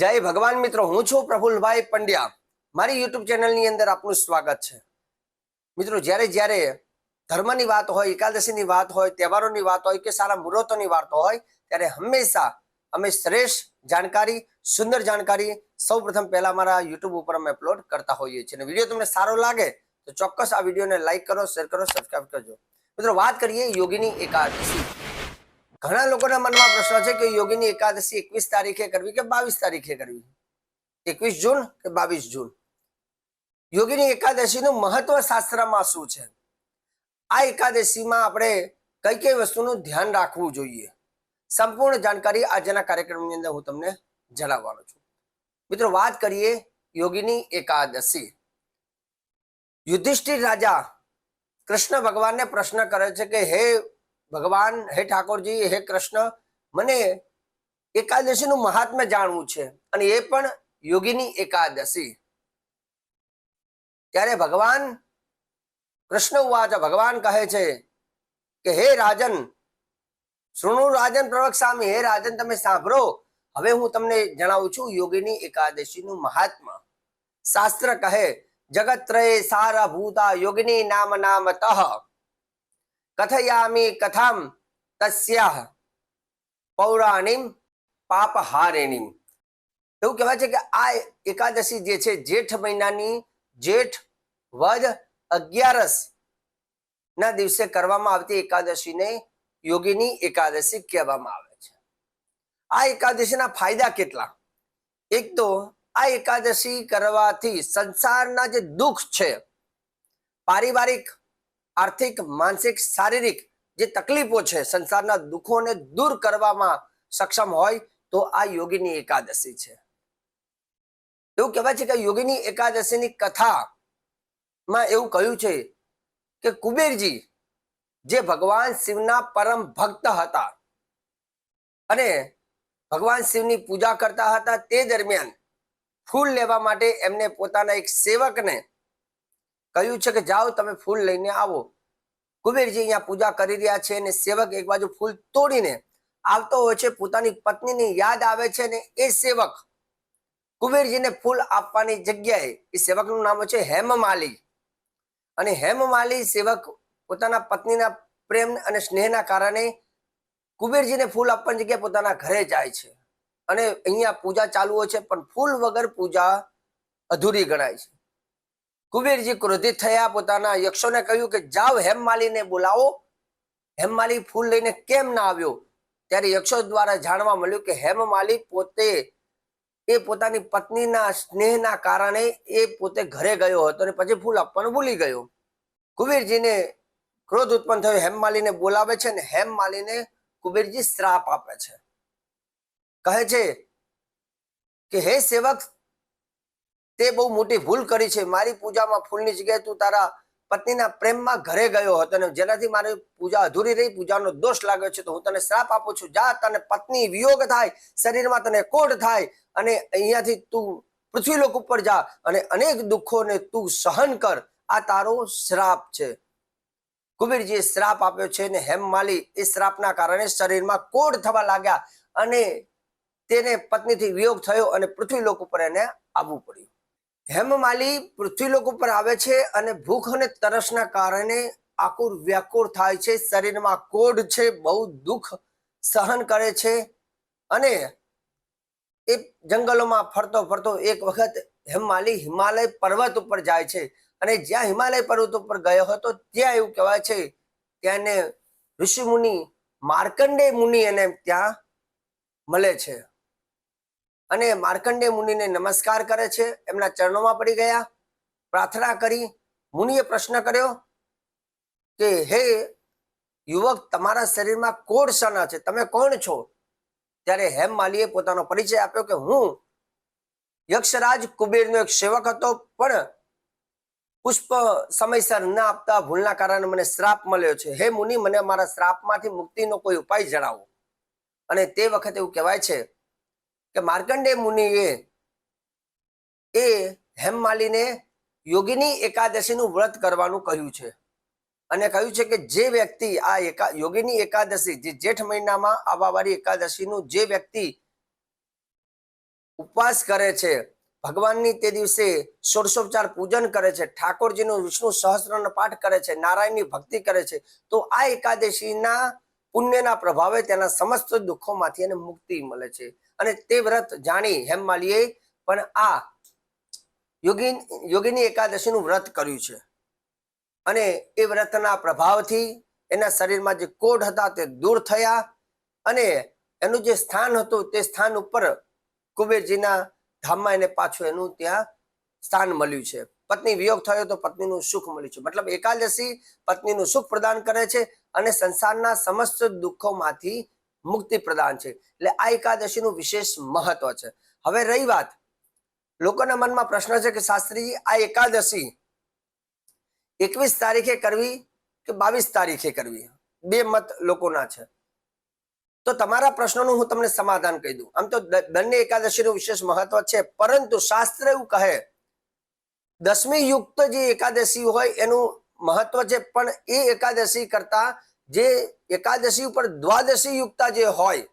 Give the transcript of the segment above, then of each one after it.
જય ભગવાન મિત્રો, હું છું પ્રફુલભાઈ પંડ્યા. મારી યુટ્યુબ ચેનલની અંદર આપનું સ્વાગત છે. મિત્રો, જ્યારે જ્યારે ધર્મની વાત હોય, એકાદશીની વાત હોય, તહેવારોની વાત હોય કે સારા મુહૂર્તોની વાતો હોય, ત્યારે હંમેશા અમે શ્રેષ્ઠ જાણકારી, સુંદર જાણકારી સૌ પ્રથમ પહેલા મારા યુટ્યુબ ઉપર અમે અપલોડ કરતા હોઈએ છીએ. અને વીડિયો તમને સારો લાગે, તો ચોક્કસ આ વિડીયોને લાઈક કરો શેર કરો સબસ્ક્રાઈબ કરજો. મિત્રો, વાત કરીએ યોગીની એકાદશી. ઘણા લોકોના મનમાં પ્રશ્ન છે કે યોગીની એકાદશી એકવીસ તારીખે કરવી કે બાવીસ તારીખે કરવી? એકવીસ જૂન કે બાવીસ જૂન? યોગીની એકાદશીનું મહત્વ શાસ્ત્રમાં શું છે? આ એકાદશીમાં આપણે કઈ કઈ વસ્તુનું ધ્યાન રાખવું જોઈએ? સંપૂર્ણ જાણકારી આજના કાર્યક્રમની અંદર હું તમને જણાવવાનો છું. મિત્રો, વાત કરીએ યોગીની એકાદશી. યુધિષ્ઠિર રાજા કૃષ્ણ ભગવાનને પ્રશ્ન કરે છે કે, હે ભગવાન, હે ઠાકોરજી, હે કૃષ્ણ, મને એકાદશીનું મહાત્મ્ય જાણવું છે અને એ પણ યોગીની એકાદશી. ત્યારે ભગવાન કૃષ્ણ ઉવાચ, ભગવાન કહે છે કે, હે રાજન, શૃણુ રાજન પ્રવક્ષ્યામિ હે રાજન, તમે સાંભળો. હવે હું તમને જણાવું છું યોગીની એકાદશીનું મહાત્મા શાસ્ત્ર કહે, જગત્રય સારા ભૂતા યોગિની નામ નામ તહ કથયામિ કથામ તસ્યાહ પૌરાણિમ પાપહારિણીમ એવું કહેવાય છે કે આ એકાદશી જે છે, જેઠ મહિનાની જેઠ વદ અગિયારસ ના દિવસે કરવામાં આવતી એકાદશીને યોગીની એકાદશી કહેવામાં આવે છે. આ એકાદશીના ફાયદા કેટલા? એક તો આ એકાદશી કરવાથી સંસારના જે દુઃખ છે, પારિવારિક આર્થિક, માનસિક, શારીરિક જે તકલીફો છે, સંસારના દુઃખોને દૂર કરવામાં સક્ષમ હોય તો આ યોગીની એકાદશી છે. એવું કહેવાય છે કે યોગીની એકાદશીની કથામાં એવું કહ્યું છે કે કુબેરજી જે ભગવાન શિવના પરમ ભક્ત હતા અને ભગવાન શિવની પૂજા કરતા હતા તે દરમિયાન ફૂલ લેવા માટે એમને પોતાના એક સેવકને કહ્યું છે કે જાઓ, તમે ફૂલ લઈને આવો. કુબેરજી અહીંયા પૂજા કરી રહ્યા છે અને સેવક એક બાજુ ફૂલ તોડીને આવતો હોય છે. પોતાની પત્નીની યાદ આવે છે ને એ સેવક કુબેરજીને ફૂલ આપવાની જગ્યાએ, એ સેવકનું નામ છે હેમમાલી. અને હેમમાલી સેવક પોતાના પત્નીના પ્રેમ અને સ્નેહના કારણે કુબેરજીને ફૂલ આપવાની જગ્યાએ પોતાના ઘરે જાય છે. અને અહીંયા પૂજા ચાલુ હોય છે, પણ ફૂલ વગર પૂજા અધૂરી ગણાય છે. કુબેરજી ક્રોધિત થયા, પોતાના યક્ષોને કહ્યું કે, જાઓ હેમમાલીને બોલાવો. હેમમાલી ફૂલ લઈને કેમ ના આવ્યો? ત્યારે યક્ષો દ્વારા જાણવા મળ્યું કે હેમમાલી પોતે, એ પોતાની પત્નીના સ્નેહના કારણે એ પોતે ઘરે ગયો હતો અને પછી ફૂલ આપવાનું ભૂલી ગયો. કુબેરજીને ક્રોધ ઉત્પન્ન થયો, હેમમાલીને બોલાવે છે અને હેમમાલીને કુબેરજી શ્રાપ આપે છે. કહે છે કે, હે સેવક તે બહુ મોટી ભૂલ કરી છે. મારી પૂજામાં ફૂલની જગ્યાએ તું તારા પત્નીના પ્રેમમાં ઘરે ગયો હતો અને જેનાથી મારી પૂજા અધૂરી રહી, પૂજાનો દોષ લાગ્યો છે, તો હું તને શ્રાપ આપું છું. જા, તને પત્ની વિયોગ થાય, શરીરમાં તને કોઢ થાય અને અહીંયાથી તું પૃથ્વી લોક ઉપર જા અને અનેક દુઃખોને તું સહન કર. આ તારો શ્રાપ છે. કુબેરજીએ શ્રાપ આપ્યો છે અને હેમમાલી એ શ્રાપના કારણે શરીરમાં કોઢ થવા લાગ્યા અને તેને પત્નીથી વિયોગ થયો અને પૃથ્વી લોક ઉપર એને આવવું પડ્યું. હેમમાલી પૃથ્વીલોક ઉપર આવે છે અને ભૂખ અને તરસના કારણે આકુર વ્યાકુર થાય છે. શરીરમાં કોઢ છે, બહુ દુઃખ સહન કરે છે અને એ જંગલોમાં ફરતો ફરતો એક વખત હેમમાલી હિમાલય પર્વત ઉપર જાય છે અને જ્યાં હિમાલય પર્વત ઉપર ગયો હતો ત્યાં એવું કહેવાય છે ત્યાં એને ઋષિ મુનિ માર્કંડે મુનિ એને ત્યાં મળે છે. અને માર્કંડે મુનિને નમસ્કાર કરે છે. એમના ચરણોમાં પડી ગયા. પ્રાર્થના કરી. મુનિએ પ્રશ્ન કર્યો કે, હે યુવક, તમારા શરીરમાં કોડ સના છે? તમે કોણ છો? ત્યારે હેમ માલીએ પોતાનો પરિચય આપ્યો કે, હું યક્ષરાજ કુબેરનો એક સેવક હતો, પણ પુષ્પ સમયસર ન આપતા ભૂલના કારણે મને શ્રાપ મળ્યો છે. હે મુનિ, મને મારા શ્રાપમાંથી મુક્તિનો કોઈ ઉપાય જણાવો. અને તે વખતે એવું કહેવાય છે કે માર્કંડે મુનિએ એ હેમમાલીને યોગીની એકાદશીનું વ્રત કરવાનું કહ્યું છે. અને કહ્યું છે કે જે વ્યક્તિ આ એકા, યોગીની એકાદશી, જે જેઠ મહિનામાં આવવાવાળી એકાદશીનું જે વ્યક્તિ ઉપવાસ કરે છે, ભગવાનની તે દિવસે ષોડશોપચાર પૂજન કરે છે, ઠાકોરજીનું વિષ્ણુ સહસ્રનો પાઠ કરે છે, નારાયણની ભક્તિ કરે છે, તો આ એકાદશીના પુણ્યના પ્રભાવે તેના સમસ્ત દુઃખોમાંથી એને મુક્તિ મળે છે. અને તે વ્રત જાણી હેમમાલીએ પણ આ યોગી, યોગીની એકાદશીનું વ્રત કર્યું છે. અને એ વ્રતના પ્રભાવથી એના શરીરમાં જે કોઢ હતા તે દૂર થયા અને એનું જે સ્થાન હતું તે સ્થાન ઉપર કુબેરજીના ધામમાં એને પાછું એનું ત્યાં સ્થાન મળ્યું છે. પત્ની વિયોગ થયો તો પત્નીનું સુખ મળ્યું છે. મતલબ એકાદશી પત્નીનું સુખ પ્રદાન કરે છે અને સંસારના સમસ્ત દુઃખોમાંથી મુક્તિ પ્રદાન છે. એટલે આ એકાદશીનું વિશેષ મહત્વ છે. હવે રહી વાત. લોકોના મનમાં પ્રશ્ન છે કે શાસ્ત્રીજી, આ એકાદશી એકવીસ તારીખે કરવી કે બાવીસ તારીખે કરવી? બે મત લોકોના છે. તો તમારા પ્રશ્નોનું હું તમને સમાધાન કહી દઉં. આમ તો બંને એકાદશીનું વિશેષ મહત્વ છે. પરંતુ શાસ્ત્ર એવું કહે દસમી યુક્ત જે એકાદશી હોય એનું મહત્વ છે, પણ એ એકાદશી કરતા જે એકાદશી ઉપર દ્વાદશી યુક્તા જે હોય,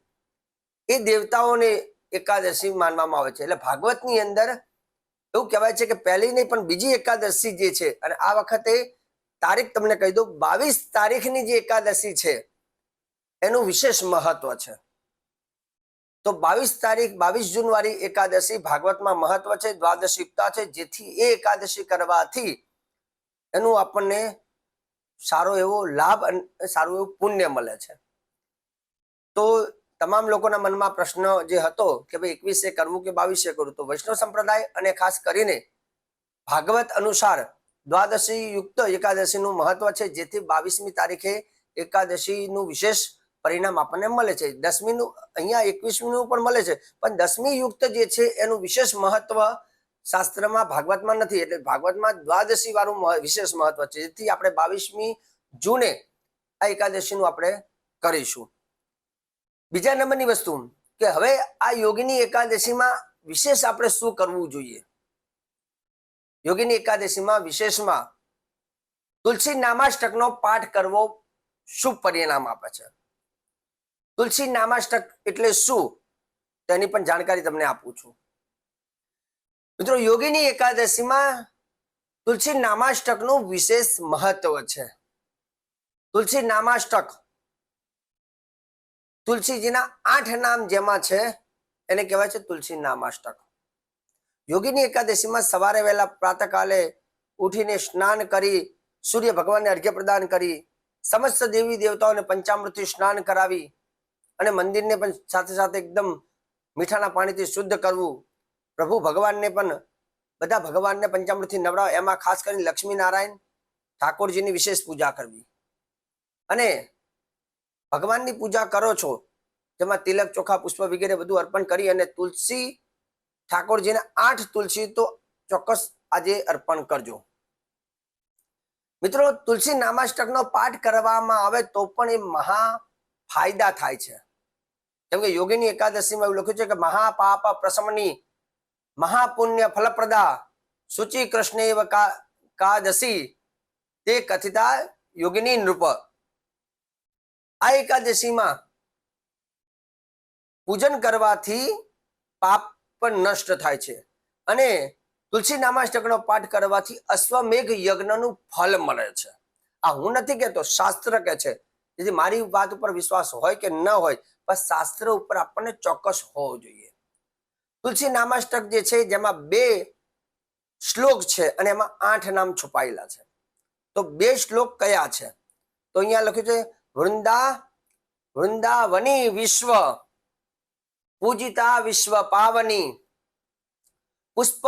એ દેવતાઓને એકાદશી માનવામાં આવે છે. એટલે ભાગવતની અંદર એવું કહેવાય છે કે પહેલી નહીં, પણ બીજી એકાદશી જે છે, અને આ વખતે તારીખ તમને કહી દઉં, બાવીસ તારીખની જે એકાદશી છે, એનું વિશેષ મહત્વ છે. તો બાવીસ તારીખ, બાવીસ જૂન એકાદશી ભાગવતમાં મહત્વ છે, દ્વાદશી યુક્તા છે. જેથી એ એકાદશી કરવાથી એનું આપણને સારો એવો લાભ અને, સારું એવું પુણ્ય મળે છે. તો તમામ લોકોના મનમાં પ્રશ્ન જે હતો કે ભાઈ એકવીસે કરવું કે બાવીસે કરવું, તો વૈષ્ણવ સંપ્રદાય અને ખાસ કરીને ભાગવત અનુસાર દ્વાદશી યુક્ત એકાદશીનું મહત્વ છે. જેથી બાવીસમી તારીખે એકાદશીનું વિશેષ પરિણામ આપણને મળે છે. દસમીનું, અહીંયા એકવીસમીનું પણ મળે છે. પણ દસમી યુક્ત જે છે, એનું વિશેષ મહત્વ શાસ્ત્રમાં ભાગવતમાં નથી. એટલે ભાગવતમાં દ્વાદશી વાળું વિશેષ મહત્વ છે. જેથી આપણે બાવીસમી જૂને આ એકાદશીનું આપણે કરીશું. બીજા નંબરની વસ્તુ કે હવે આ યોગીની એકાદશીમાં વિશેષ આપણે શું કરવું જોઈએ? યોગીની એકાદશીમાં વિશેષમાં તુલસી નામાષ્ટકનો પાઠ કરવો શુભ પરિણામ આપે છે. તુલસી નામાષ્ટક એટલે શું? તેની પણ જાણકારી તમને આપું છું. મિત્રો, યોગીની એકાદશીમાં તુલસી નામાષ્ટકનું વિશેષ મહત્વ છે. તુલસી નામાષ્ટક તુલસીજીના આઠ નામ જેમાં છે, એને કહેવાય છે તુલસી નામાષ્ટક. યોગીની એકાદશીમાં સવારે વહેલા પ્રાતકાલે ઉઠીને સ્નાન કરી, સૂર્ય ભગવાનને અર્ઘ્ય પ્રદાન કરી, સમસ્ત દેવી દેવતાઓને પંચામૃતથી સ્નાન કરાવી અને મંદિરને પણ સાથે સાથે એકદમ મીઠાના પાણીથી શુદ્ધ કરવું. પ્રભુ ભગવાનને પણ, બધા ભગવાનને પંચામૃતથી નવડાવ, એમાં ખાસ કરીને લક્ષ્મી નારાયણ ઠાકોરજીની વિશેષ પૂજા કરવી. અને ભગવાનની પૂજા કરો છો, જેમાં તિલક ચોખા, પુષ્પ વગેરે બધું અર્પણ કરી અને તુલસી, ઠાકોરજીને આઠ તુલસી તો ચોક્કસ આજે અર્પણ કરજો. મિત્રો, તુલસી નામાષ્ટકનો પાઠ કરવામાં આવે તો પણ એ મહા ફાયદા થાય છે. જેમ કે યોગીની એકાદશીમાં એવું લખ્યું છે કે મહાપાપ પ્રસમની મહાપુણ્ય ફલપ્રદા સુચિ કૃષ્ણ કાદશી તે કથિતા યોગિની નૃપ. આ એકાદશીમાં પૂજન કરવાથી પાપ પણ નષ્ટ થાય છે અને તુલસી નામાષ્ટકનો પાઠ કરવાથી અશ્વમેઘ યજ્ઞનું ફલ મળે છે. આ હું નથી કહેતો, શાસ્ત્ર કે છે. જેથી મારી વાત ઉપર વિશ્વાસ હોય કે ન હોય પણ શાસ્ત્ર ઉપર આપણને ચોક્કસ હોવો જોઈએ. તુલસી નામાષ્ટક જે છે, જેમાં બે શ્લોક છે અને એમાં આઠ નામ છુપાયેલા છે. તો બે શ્લોક કયા છે? તો અહીંયા લખ્યું છે, વૃંદા, વૃંદાવની વિશ્વ, પૂજિતા વિશ્વ પાવની, પુષ્પ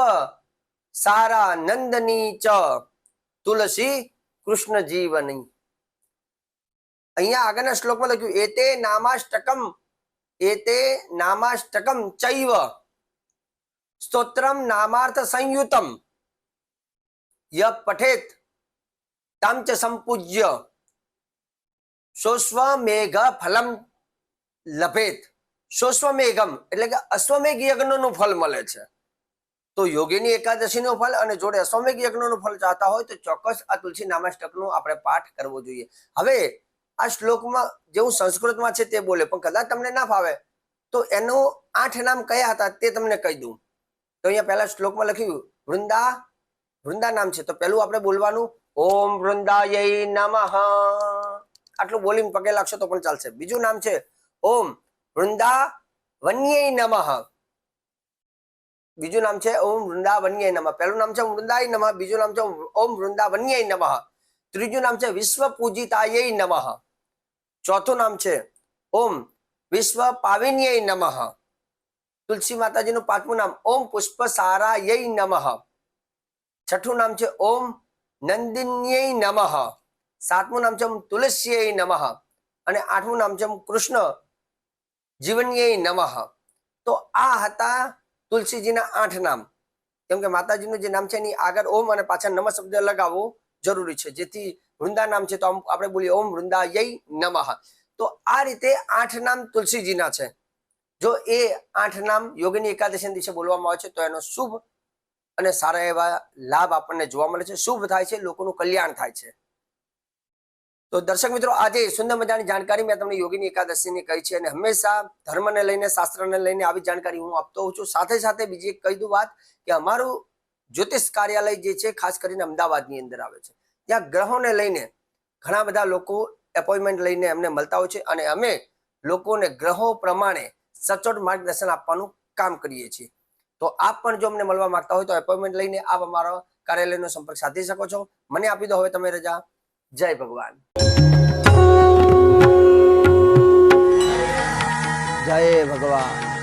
સારા નંદની ચ, તુલસી કૃષ્ણ જીવની. અહીંયા આગળના શ્લોકમાં લખ્યું, એતે નામાષ્ટકમ એતે નામાષ્ટકમ ચૈવ, સ્તોત્રમ નામાર્થ સંયુતમ, ય પઠેત, તમ ચ સંપૂજ્ય સોસ્વમેઘ ફલમ લભેત. સોસ્વમેઘમ એટલે કે અશ્વમેઘ યજ્ઞનું ફલ મળે છે. તો યોગીની એકાદશીનું ફલ અને જોડે અશ્વમેઘ યજ્ઞનું ફલ ચાહતા હોય તો ચોક્કસ આ તુલસી નામાષ્ટકનું આપણે પાઠ કરવો જોઈએ. હવે આ શ્લોકમાં જેવું સંસ્કૃતમાં છે તે બોલે, પણ કદાચ તમને ના ફાવે, તો એનો આઠ નામ કયા હતા તે તમને કહી દઉં. તો અહીંયા પહેલા શ્લોકમાં લખ્યું, વૃંદા વૃંદા નામ છે, તો પહેલું આપણે બોલવાનું, ઓમ વૃંદાય નમઃ. આટલું બોલીને પગે લાગશો તો પણ ચાલશે. બીજું નામ છે, ઓમ વૃંદા વન્ય નમઃ. બીજું નામ છે, ઓમ વૃંદાવન્યય નમઃ. પહેલું નામ છે વૃંદાય નમઃ, બીજું નામ છે, ઓમ વૃંદાવન્યય નમઃ. ત્રીજું નામ છે વિશ્વ પૂજિતાય નમઃ. ચોથું નામ છે, ઓમ વિશ્વ પાવિન્યય નમઃ. તુલસી માતાજીનું પાંચમું નામ, ઓમ પુષ્પ સારાય નમઃ. છઠ્ઠું નામ છે, ઓમ નંદિન્યય નમઃ. સાતમું નામ છે, ઓમ તુલસ્યય નમઃ. અને આઠમું નામ છે, ઓમ કૃષ્ણ જીવન્યય નમઃ. તો આ હતા તુલસીજીના આઠ નામ. કેમ કે માતાજીનું જે નામ છે એની આગળ ઓમ અને પાછળ નમ શબ્દ લગાવવો જરૂરી છે. જેથી વૃંદા નામ છે તો આપણે બોલીએ ઓમ વૃંદાય નમઃ. તો આ રીતે આઠ નામ તુલસીજીના છે. જો એ આઠ નામ યોગીની એકાદશી દિવસે બોલવામાં આવે છે, તો એનો શુભ અને સારા એવા લાભ આપણને જોવા મળે છે. શુભ થાય છે, લોકોનું કલ્યાણ થાય છે. તો દર્શક મિત્રો, આજે સુંદર મજાની જાણકારી મેં તમને યોગીની એકાદશીની કહી છે અને હંમેશા ધર્મને લઈને, શાસ્ત્રને લઈને આવી જાણકારી હું આપતો હોઉં છું. સાથે સાથે બીજી એક કહી દઉં વાત કે અમારું જ્યોતિષ કાર્યાલય જે છે, ખાસ કરીને અમદાવાદની અંદર આવે છે. ત્યાં ગ્રહોને લઈને ઘણા બધા લોકો એપોઇન્ટમેન્ટ લઈને અમને મળતા હોય છે અને અમે લોકોને ગ્રહો પ્રમાણે સચોટ માર્ગદર્શન આપવાનું કામ કરીએ છીએ. તો આપ પણ જો અમને મળવા માંગતા હોય તો એપોઇન્ટમેન્ટ લઈને આપ અમારો કાર્યાલયનો સંપર્ક સાધી શકો છો. મને આપી દો હવે તમે રજા. જય ભગવાન. જય ભગવાન.